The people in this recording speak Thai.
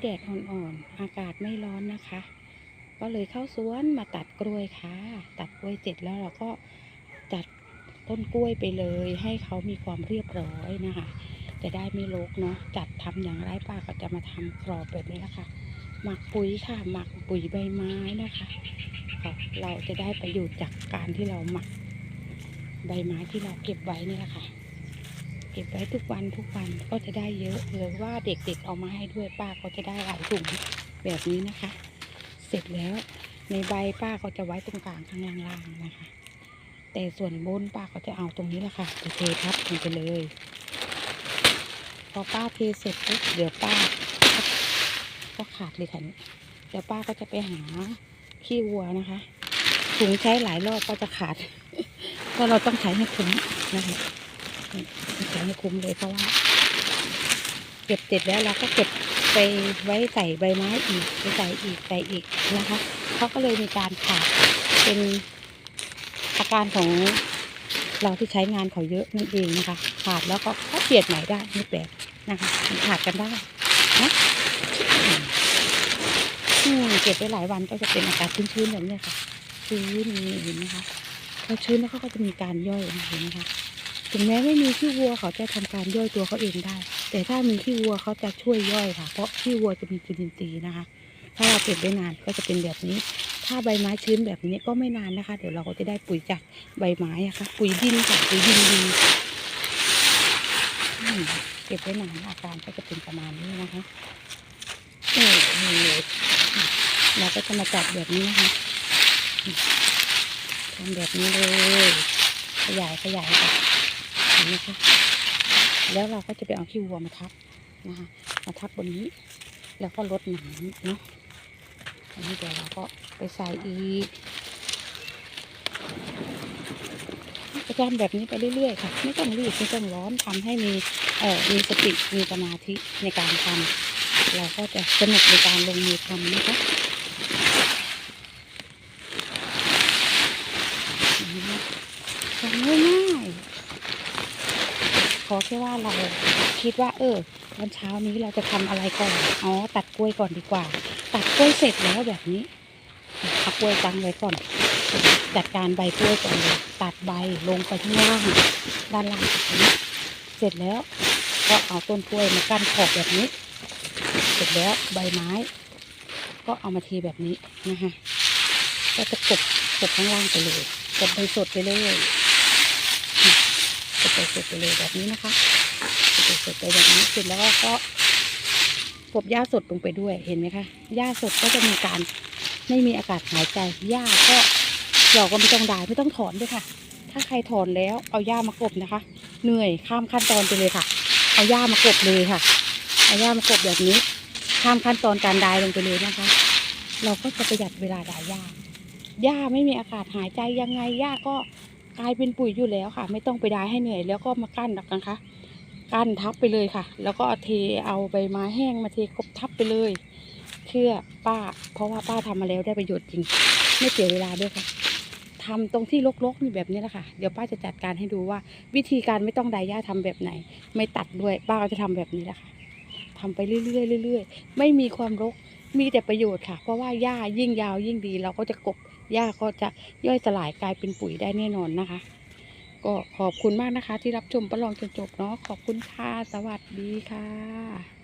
แดดอ่อนๆอากาศไม่ร้อนนะคะ ก็เลยเข้าสวนมาตัดกล้วยค่ะ ตัดกล้วยเสร็จแล้วเราก็จัดต้นกล้วยไปเลย ให้เขามีความเรียบร้อยนะคะ จะได้ไม่รกเนาะจัดทำอย่างไรป้าก็จะมาทำกรอบแบบนี้ละค่ะ หมักปุ๋ยค่ะ หมักปุ๋ยใบไม้นะคะค่ะเราจะได้ประโยชน์จากการที่เราหมักใบไม้ที่เราเก็บไว้นี่แหละค่ะ เก็บไว้ทุกวันทุกวันก็จะได้เยอะหรือว่าเด็กๆเอามาให้ด้วยป้าก็จะได้หลายถุงแบบนี้นะคะ เสร็จแล้วในใบป้าก็จะไว้ตรงกลางข้างล่างๆนะคะ แต่ส่วนบนป้าก็จะเอาตรงนี้แหละค่ะจะเททับลงไปเลย พอป้าเทเสร็จปุ๊บเดี๋ยวป้า ก็ขาดเลยค่ะนี่เดี๋ยวป้าก็จะไปหาขี้วัวนะคะถุงใช้หลายรอบก็จะขาดเพราะเราต้องใช้ให้คุ้มนะคะ ใช้ให้คุ้มเลยเพราะว่า เก็บเสร็จแล้วเราก็เก็บไปไว้ใส่ใบไม้อีกไปใส่อีกใส่อีกนะคะเขาก็เลยมีการขาดเป็นอาการของเราที่ใช้งานเขาเยอะนั่นเองนะคะ ขาดแล้วก็ก็เปลี่ยนใหม่ได้ไม่แปลกนะคะมันขาดกันได้นะเก็บไว้หลายวันก็จะเป็นอากาศชื้นๆแบบนี้ค่ะชื้นนี่เห็นไหมคะพอชื้นแล้วเขาก็จะมีการย่อยเห็นไหมคะ ถึงแม้ไม่มีขี้วัวเขาจะทำการย่อยตัวเขาเองได้ แต่ถ้ามีขี้วัวเขาจะช่วยย่อยค่ะ เพราะขี้วัวจะมีจุลินทรีย์นะคะ ถ้าเราเก็บไว้นานก็จะเป็นแบบนี้ ถ้าใบไม้ชื้นแบบนี้ก็ไม่นานนะคะ เดี๋ยวเราก็จะได้ปุ๋ยจากใบไม้อะค่ะ ปุ๋ยดินค่ะปุ๋ยดินดีเก็บไว้นานอาการก็จะเป็นประมาณนี้นะคะโอ้นี่เราก็จะมาจัดแบบนี้นะคะทำแบบนี้เลย ขยายขยายค่ะ ห็นไหมคะแล้วเราก็จะไปเอาขี้วัวมาทับนะคะมาทับบนนี้ แล้วก็ลดหนังเนาะอันนี้เดี๋ยวเราก็ไปใส่อีกจะทำแบบนี้ไปเรื่อยๆค่ะ ไม่ต้องรีบไม่ต้องร้อนทำให้มีเอ่อมีสติมีสมาธิในการทำเราก็จะสนุกในการลงมือทำนะคะทำง่ายๆ อแค่ว่าเราคิดว่า เออตอนเช้านี้เราจะทำอะไรก่อนอ๋อตัดกล้วยก่อนดีกว่า ตัดกล้วยเสร็จแล้วแบบนี้เอากล้วยตั้งไว้ก่อน จัดการใบกล้วยก่อนเลยตัดใบลงไปข้างล่างด้านล่างแบบนี้เสร็จแล้ว ก็เอาต้นกล้วยมากั้นขอบแบบนี้ เสร็จแล้วใบไม้ ก็เอามาทีแบบนี้นะคะก็จะกบกบข้างล่างไปเลยกบใบสดไปเลย กบใบสดไปเลยแบบนี้นะคะกบใบสดไปแบบนี้เสร็จแล้วก็กบหญ้าสดลงไปด้วยเห็นไหมคะหญ้าสดก็จะมีการไม่มีอากาศหายใจหญ้าก็เราก็ไม่ต้องดายไม่ต้องถอนด้วยค่ะ ถ้าใครถอนแล้วเอาหญ้ามากบนะคะ เหนื่อยข้ามขั้นตอนไปเลยค่ะ เอาหญ้ามากบเลยค่ะ เอาหญ้ามากบแบบนี้ ข้ามขั้นตอนการดายลงไปเลยนะคะ เราก็จะประหยัดเวลาดายหญ้าหญ้าไม่มีอากาศหายใจยังไงหญ้าก็ กลายเป็นปุ๋ยอยู่แล้วค่ะ ไม่ต้องไปดายให้เหนื่อย แล้วก็มากั้นหรอกนะคะกั้นทับไปเลยค่ะ แล้วก็เทเอาใบไม้แห้งมาเทกบทับไปเลยเชื่อป้า เพราะว่าป้าทำมาแล้วได้ประโยชน์จริง ไม่เสียเวลาด้วยค่ะทำตรงที่รกๆนี่แบบนี้แหละค่ะ เดี๋ยวป้าจะจัดการให้ดูว่า วิธีการไม่ต้องดายหญ้าทำแบบไหน ไม่ตัดด้วยป้าก็จะทำแบบนี้แหละค่ะทำไปเรื่อยๆเรื่อยๆ ไม่มีความรกมีแต่ประโยชน์ค่ะ เพราะว่าหญ้ายิ่งยาวยิ่งดีเราก็จะกบ หญ้าก็จะย่อยสลายกลายเป็นปุ๋ยได้แน่นอนนะคะ ก็ขอบคุณมากนะคะ ที่รับชมประลองจนจบเนาะขอบคุณค่ะสวัสดีค่ะ